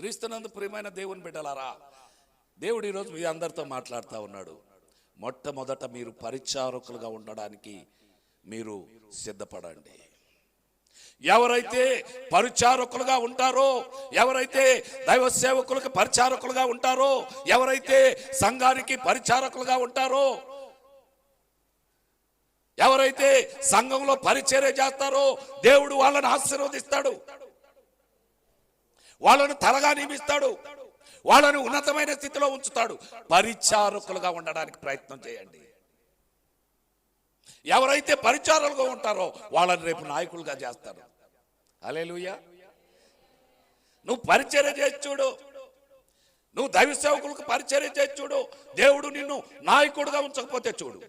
క్రీస్తునందు ప్రియమైన దేవుని బిడ్డలారా దేవుడు ఈరోజు మీ అందరితో మాట్లాడుతూ ఉన్నాడు. మొట్టమొదట మీరు పరిచారకులుగా ఉండడానికి మీరు సిద్ధపడండి. ఎవరైతే పరిచారకులుగా ఉంటారో ఎవరైతే దైవ సేవకులకు పరిచారకులుగా ఉంటారో ఎవరైతే సంఘానికి పరిచారకులుగా ఉంటారో ఎవరైతే సంఘంలో పరిచర్య చేస్తారో దేవుడు వాళ్ళని ఆశీర్వదిస్తాడు. వాళ్ళను తలగా నియమిస్తాడు. వాళ్ళని ఉన్నతమైన స్థితిలో ఉంచుతాడు. పరిచారకులుగా ఉండడానికి ప్రయత్నం చేయండి. ఎవరైతే పరిచారులుగా ఉంటారో వాళ్ళని రేపు నాయకులుగా చేస్తారు. అలేలుయ్యా నువ్వు పరిచర్య చేసి చూడు. నువ్వు దైవ సేవకులకు పరిచర్య చేసి చూడు. దేవుడు నిన్ను నాయకుడుగా ఉంచకపోతే చూడు.